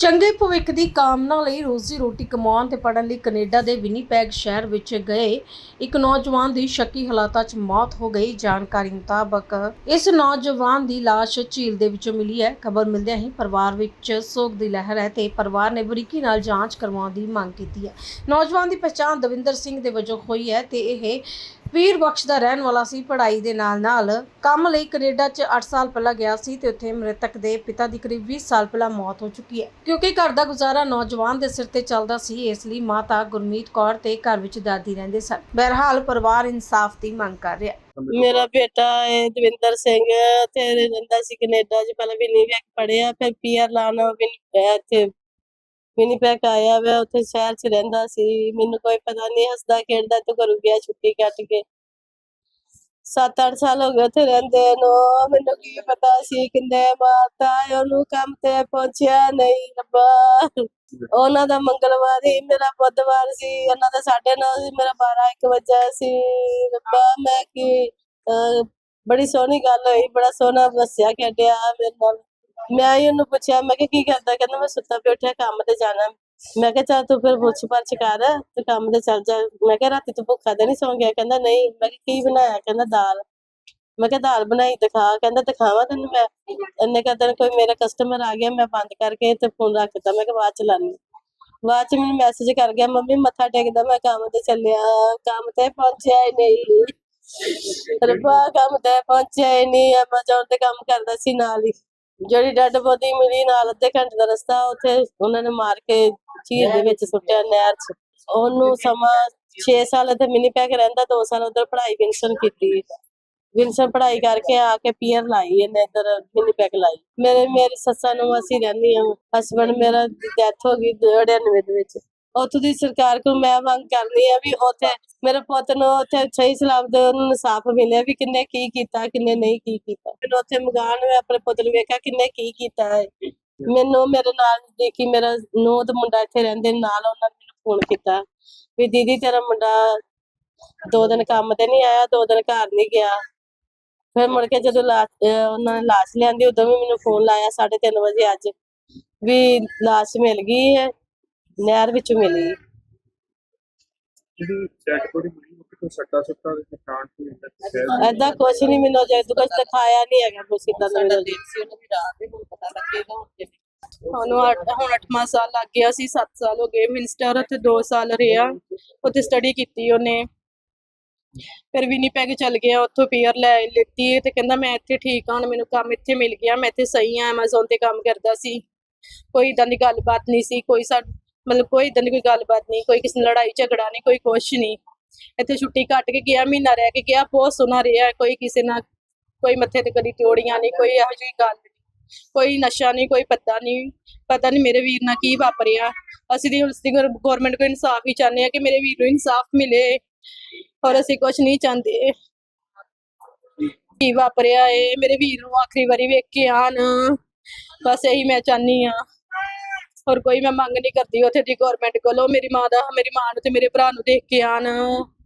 ਚੰਗੇ ਭਵਿੱਖ ਦੀ ਕਾਮਨਾ ਲਈ ਰੋਜ਼ੀ ਰੋਟੀ ਕਮਾਉਣ ਤੇ ਪੜ੍ਹਨ ਲਈ ਕੈਨੇਡਾ ਦੇ ਵਿਨੀਪੈਗ ਸ਼ਹਿਰ ਵਿੱਚ ਗਏ। ਇੱਕ ਨੌਜਵਾਨ ਦੀ ਸ਼ੱਕੀ ਹਾਲਾਤਾਂ 'ਚ ਮੌਤ ਹੋ ਗਈ। ਜਾਣਕਾਰੀ ਮੁਤਾਬਕ ਇਸ ਨੌਜਵਾਨ ਦੀ ਲਾਸ਼ ਝੀਲ ਦੇ ਵਿੱਚੋਂ ਮਿਲੀ ਹੈ। ਖਬਰ ਮਿਲਦਿਆਂ ਹੀ ਪਰਿਵਾਰ ਵਿੱਚ ਸੋਗ ਦੀ ਲਹਿਰ ਹੈ ਤੇ ਪਰਿਵਾਰ ਨੇ ਬਰੀਕੀ ਨਾਲ ਜਾਂਚ ਕਰਵਾਉਣ ਦੀ ਮੰਗ ਕੀਤੀ ਹੈ। ਨੌਜਵਾਨ ਦੀ ਪਛਾਣ ਦਵਿੰਦਰ ਸਿੰਘ ਦੇ ਵਜੋਂ ਹੋਈ ਹੈ ਤੇ ਇਹ ਵੀਰ ਬਖਸ਼ ਦਾ ਰਹਿਣ ਵਾਲਾ ਸੀ, ਪੜ੍ਹਾਈ ਦੇ ਨਾਲ ਨਾਲ ਕੰਮ ਲਈ ਕੈਨੇਡਾ 'ਚ 8 ਸਾਲ ਪਹਿਲਾਂ ਗਿਆ ਸੀ ਤੇ ਉੱਥੇ ਮ੍ਰਿਤਕ ਦੇ ਪਿਤਾ ਦੀ ਕਰੀਬ 20 ਸਾਲ ਪਹਿਲਾਂ ਮੌਤ ਹੋ ਚੁੱਕੀ ਹੈ। ਕਿਉਂਕਿ ਘਰ ਦਾ ਗੁਜ਼ਾਰਾ ਨੌਜਵਾਨ ਦੇ ਸਿਰ ਤੇ ਚੱਲਦਾ ਸੀ, ਇਸ ਲਈ ਮਾਤਾ ਗੁਰਮੀਤ ਕੌਰ ਤੇ ਘਰ ਵਿੱਚ ਦਾਦੀ ਰਹਿੰਦੇ ਸਨ। ਬਹਰਹਾਲ ਪਰਿਵਾਰ ਇਨਸਾਫ ਦੀ ਮੰਗ ਕਰ ਰਿਹਾ ਮੇਰਾ ਬੇਟਾ ਹੈ, ਦਵਿੰਦਰ ਸਿੰਘ ਤੇ ਰਹਿੰਦਾ ਸੀ ਕੈਨੇਡਾ 'ਚ ਪਹਿਲਾਂ ਵਿਨੀਪੈਗ ਪੜਿਆ ਫਿਰ ਪੀਆਰ ਲਾਣਾ ਇੱਥੇ। ਵਿਨੀਪੈਗ ਆਇਆ ਵਾ, ਉੱਥੇ ਸ਼ਹਿਰ 'ਚ ਰਹਿੰਦਾ ਸੀ। ਮੈਨੂੰ ਕੋਈ ਪਤਾ ਨਹੀਂ ਹੱਸਦਾ ਖੇਡਦਾ ਤੇ ਘਰੋਂ ਗਿਆ ਛੁੱਟੀ ਕੱਟ ਕੇ। 7-8 ਸਾਲ ਹੋ ਗਏ ਉੱਥੇ ਰਹਿੰਦੇ ਨੂੰ। ਮੈਨੂੰ ਕੀ ਪਤਾ ਸੀ ਕਿੰਨੇ ਮਾਰਤਾ ਉਹਨੂੰ ਕੰਮ ਤੇ ਪਹੁੰਚਿਆ ਨਹੀਂ ਰੱਬਾ। ਉਹਨਾਂ ਦਾ ਮੰਗਲਵਾਰ ਹੀ ਮੇਰਾ ਬੁੱਧਵਾਰ ਸੀ। ਉਹਨਾਂ ਦਾ 9:30 ਸੀ ਮੇਰਾ 12 1 ਵਜੇ ਸੀ। ਰੱਬਾ, ਮੈਂ ਕੀ ਬੜੀ ਸੋਹਣੀ ਗੱਲ ਹੋਈ। ਬੜਾ ਸੋਹਣਾ ਵਸਿਆ ਖੇਡਿਆ ਮੇਰੇ ਨਾਲ। ਮੈਂ ਹੀ ਉਹਨੂੰ ਪੁੱਛਿਆ, ਮੈਂ ਕਿ ਕੀ ਕਰਦਾ? ਕਹਿੰਦਾ, ਮੈਂ ਸੁੱਤਾ ਪਿਆ, ਉੱਠਿਆ, ਕੰਮ ਤੇ ਜਾਣਾ। ਮੈਂ ਕਿਹਾ, ਚੱਲ ਤੂੰ ਫਿਰ ਪੁੱਛ ਪਰਚ ਕਰ, ਤੇ ਕੰਮ ਤੇ ਚੱਲ ਜਾ। ਮੈਂ ਕਿਹਾ, ਰਾਤੀ ਤੂੰ ਭੁੱਖਾ ਤੇ ਨਹੀਂ ਸੌਂ ਗਿਆ? ਕਹਿੰਦਾ, ਨਹੀਂ। ਮੈਂ ਕਿਹਾ, ਕੀ ਬਣਾਇਆ? ਕਹਿੰਦਾ, ਦਾਲ। ਮੈਂ ਕਿਹਾ, ਦਾਲ ਬਣਾਈ, ਦਿਖਾ। ਕਹਿੰਦਾ, ਦਿਖਾਵਾਂ ਤੈਨੂੰ ਮੈਂ? ਇੰਨੇ ਕਦਰ ਕੋਈ ਮੇਰਾ ਕਸਟਮਰ ਆ ਗਿਆ, ਮੈਂ ਬੰਦ ਕਰਕੇ ਤੇ ਫੋਨ ਰੱਖਤਾ ਮੈਂ ਕਿਹਾ, ਬਾਅਦ ਚ ਲਾਨੀ ਬਾਅਦ ਚ ਮੈਨੂੰ ਮੈਸੇਜ ਕਰ ਗਿਆ, ਮੰਮੀ ਮੱਥਾ ਟੇਕਦਾ, ਮੈਂ ਕੰਮ ਤੇ ਚੱਲਿਆ। ਕੰਮ ਤੇ ਪਹੁੰਚਿਆ ਹੀ ਨਹੀਂ। ਰੱਬਾ, ਕੰਮ ਤੇ ਪਹੁੰਚਿਆ ਹੀ ਨਹੀਂ। ਐਮਾਜ਼ੋਨ ਤੇ ਕੰਮ ਕਰਦਾ ਸੀ ਨਾਲ ਹੀ। ਜਿਹੜੀ ਡੈਡ ਬੋਡੀ ਮਿਲੀ ਨਾਲ ਅੱਧੇ ਘੰਟੇ ਦਾ ਰਸਤਾ ਉੱਥੇ ਉਹਨਾਂ ਨੇ ਮਾਰ ਕੇ ਝੀਲ ਦੇ ਵਿੱਚ ਸੁੱਟਿਆ, ਨਹਿਰ 'ਚ। ਉਹਨੂੰ ਸਮਾਂ 6 ਸਾਲ ਇੱਥੇ ਮਿਨੀ ਪੈਕ ਰਹਿੰਦਾ 2 ਸਾਲ ਉਧਰ ਪੜ੍ਹਾਈ ਵਿੰਸਨ ਕੀਤੀ। ਵਿੰਸਨ ਪੜ੍ਹਾਈ ਕਰਕੇ ਆ ਕੇ ਪੀਅਰ ਲਾਈ ਇਹਨੇ, ਇਧਰ ਮਿਨੀ ਪੈਕ ਲਾਈ। ਮੇਰੇ, ਮੇਰੀ ਸੱਸਾਂ ਨੂੰ ਅਸੀਂ ਰਹਿੰਦੀ ਹਾਂ ਹਸਬੰਡ ਮੇਰਾ ਡੈਥ ਹੋ ਗਈ 99 ਦੇ ਵਿੱਚ। ਉੱਥੋਂ ਦੀ ਸਰਕਾਰ ਕੋਲ ਮੈਂ ਮੰਗ ਕਰਨੀ ਆ ਵੀ ਉੱਥੇ ਮੇਰੇ ਪੁੱਤ ਨੂੰ ਉੱਥੇ ਸਹੀ ਸਲਾਮਤ ਉਹਨੂੰ ਇਨਸਾਫ ਮਿਲਿਆ ਵੀ ਕਿੰਨੇ ਕੀ ਕੀਤਾ, ਕਿੰਨੇ ਨਹੀਂ ਕੀ ਕੀਤਾ। ਮੈਨੂੰ ਉੱਥੇ ਮਗਾਨ ਮੈਂ ਆਪਣੇ ਪੁੱਤ ਨੂੰ ਵੇਖਿਆ ਕਿੰਨੇ ਕੀ ਕੀਤਾ ਹੈ। ਮੈਨੂੰ ਮੇਰੇ ਨਾਲ ਦੇਖੀ ਮੇਰਾ ਨੂੰਹ ਤੇ ਮੁੰਡਾ ਇੱਥੇ ਰਹਿੰਦੇ ਨਾਲ ਉਹਨਾਂ ਨੇ ਮੈਨੂੰ ਫੋਨ ਕੀਤਾ ਵੀ ਦੀਦੀ ਤੇਰਾ ਮੁੰਡਾ ਦੋ ਦਿਨ ਕੰਮ ਤੇ ਨਹੀਂ ਆਇਆ, ਦੋ ਦਿਨ ਘਰ ਨਹੀਂ ਗਿਆ। ਫਿਰ ਮੁੜ ਕੇ ਜਦੋਂ ਲਾਸ਼ ਉਹਨਾਂ ਨੇ ਲਾਸ਼ ਲਿਆਂਦੀ ਉਦੋਂ ਵੀ ਮੈਨੂੰ ਫੋਨ ਲਾਇਆ 3:30 ਵਜੇ ਅੱਜ ਵੀ ਲਾਸ਼ ਮਿਲ ਗਈ ਹੈ। ਨਹਿਰ ਵਿੱਚੋਂ ਮਿਲੀ। ਜਿਹੜੀ ਡੈਡ ਬੋਡੀ ਮਿਲੀ ਉਹ ਕੋਈ ਸੱਟਾ ਸੁੱਟਾ ਦੇ ਨਿਸ਼ਾਨ ਕੋਈ ਇੰਦਾ ਦੱਸਿਆ ਐਦਾਂ ਕੁਛ ਨਹੀਂ ਮੈਨੂੰ ਜੇ ਕੁਝ ਦਿਖਾਇਆ ਨਹੀਂ ਹੈਗਾ ਕੁਛ ਇਦਾਂ ਦਾ ਮੈਨੂੰ ਹੁਣ ਅੱਠ- ਹੁਣ 8ਵਾਂ ਸਾਲ ਲੱਗ ਗਿਆ ਸੀ 7 ਸਾਲ ਹੋ ਗਏ। ਮਿਨਿਸਟਰ ਉੱਥੇ 2 ਸਾਲ ਰਿਹਾ। ਉੱਥੇ ਸਟੱਡੀ ਕੀਤੀ ਉਹਨੇ। ਫਿਰ ਵਿਨੀਪੈਗ ਚੱਲ ਗਿਆ ਉੱਥੋਂ ਪੀਅਰ ਲੈ ਲਿੱਤੀ ਤੇ ਕਹਿੰਦਾ ਮੈਂ ਇੱਥੇ ਠੀਕ ਹਾਂ ਹੁਣ ਮੈਨੂੰ ਕੰਮ ਇੱਥੇ ਮਿਲ ਗਿਆ ਮੈਂ ਇੱਥੇ ਸਹੀ ਹਾਂ Amazon ਤੇ ਕੰਮ ਕਰਦਾ ਸੀ। ਕੋਈ ਇਦਾਂ ਦੀ ਗੱਲਬਾਤ ਨਹੀਂ ਸੀ ਕੋਈ ਸਾ ਮਤਲਬ ਕੋਈ ਇਦਾਂ ਦੀ ਕੋਈ ਗੱਲਬਾਤ ਨਹੀਂ, ਕੋਈ ਕਿਸੇ ਨਾਲ ਲੜਾਈ ਝਗੜਾ ਨਹੀਂ, ਕੋਈ ਕੁਛ ਨਹੀਂ। ਇੱਥੇ ਛੁੱਟੀ ਕੱਟ ਕੇ ਗਿਆ, ਮਹੀਨਾ ਰਹਿ ਕੇ ਗਿਆ, ਬਹੁਤ ਸੋਹਣਾ ਰਿਹਾ, ਕੋਈ ਕਿਸੇ ਨਾਲ, ਕੋਈ ਮੱਥੇ ਤੇ ਕਦੀ ਤਿਉੜੀਆਂ ਨਹੀਂ, ਕੋਈ ਇਹੋ ਜਿਹੀ ਗੱਲ ਨਹੀਂ। ਕੋਈ ਨਸ਼ਾ ਨਹੀਂ, ਕੋਈ ਪਤਾ ਨਹੀਂ ਪਤਾ ਨਹੀਂ ਮੇਰੇ ਵੀਰ ਨਾਲ ਕੀ ਵਾਪਰਿਆ। ਅਸੀਂ ਦੀ ਉਸ ਗਵਰਨਮੈਂਟ ਕੋ ਇਨਸਾਫ ਹੀ ਚਾਹੁੰਦੇ ਆ ਕਿ ਮੇਰੇ ਵੀਰ ਨੂੰ ਇਨਸਾਫ ਮਿਲੇ ਔਰ ਅਸੀਂ ਕੁਝ ਨਹੀਂ ਚਾਹੁੰਦੇ। ਕੀ ਵਾਪਰਿਆ ਏ ਮੇਰੇ ਵੀਰ ਨੂੰ ਆਖਰੀ ਵਾਰੀ ਵੇਖ ਕੇ ਆਣ ਬਸ ਇਹੀ ਮੈਂ ਚਾਹਨੀ ਆ ਹੋਰ ਕੋਈ ਮੈਂ ਮੰਗ ਨਹੀਂ ਕਰਦੀ ਉੱਥੇ ਦੀ ਗਵਰਨਮੈਂਟ ਕੋਲੋਂ। ਮੇਰੀ ਮਾਂ ਦਾ, ਮੇਰੀ ਮਾਂ ਨੂੰ ਤੇ ਮੇਰੇ ਭਰਾ ਨੂੰ ਦੇਖ ਕੇ ਆਣ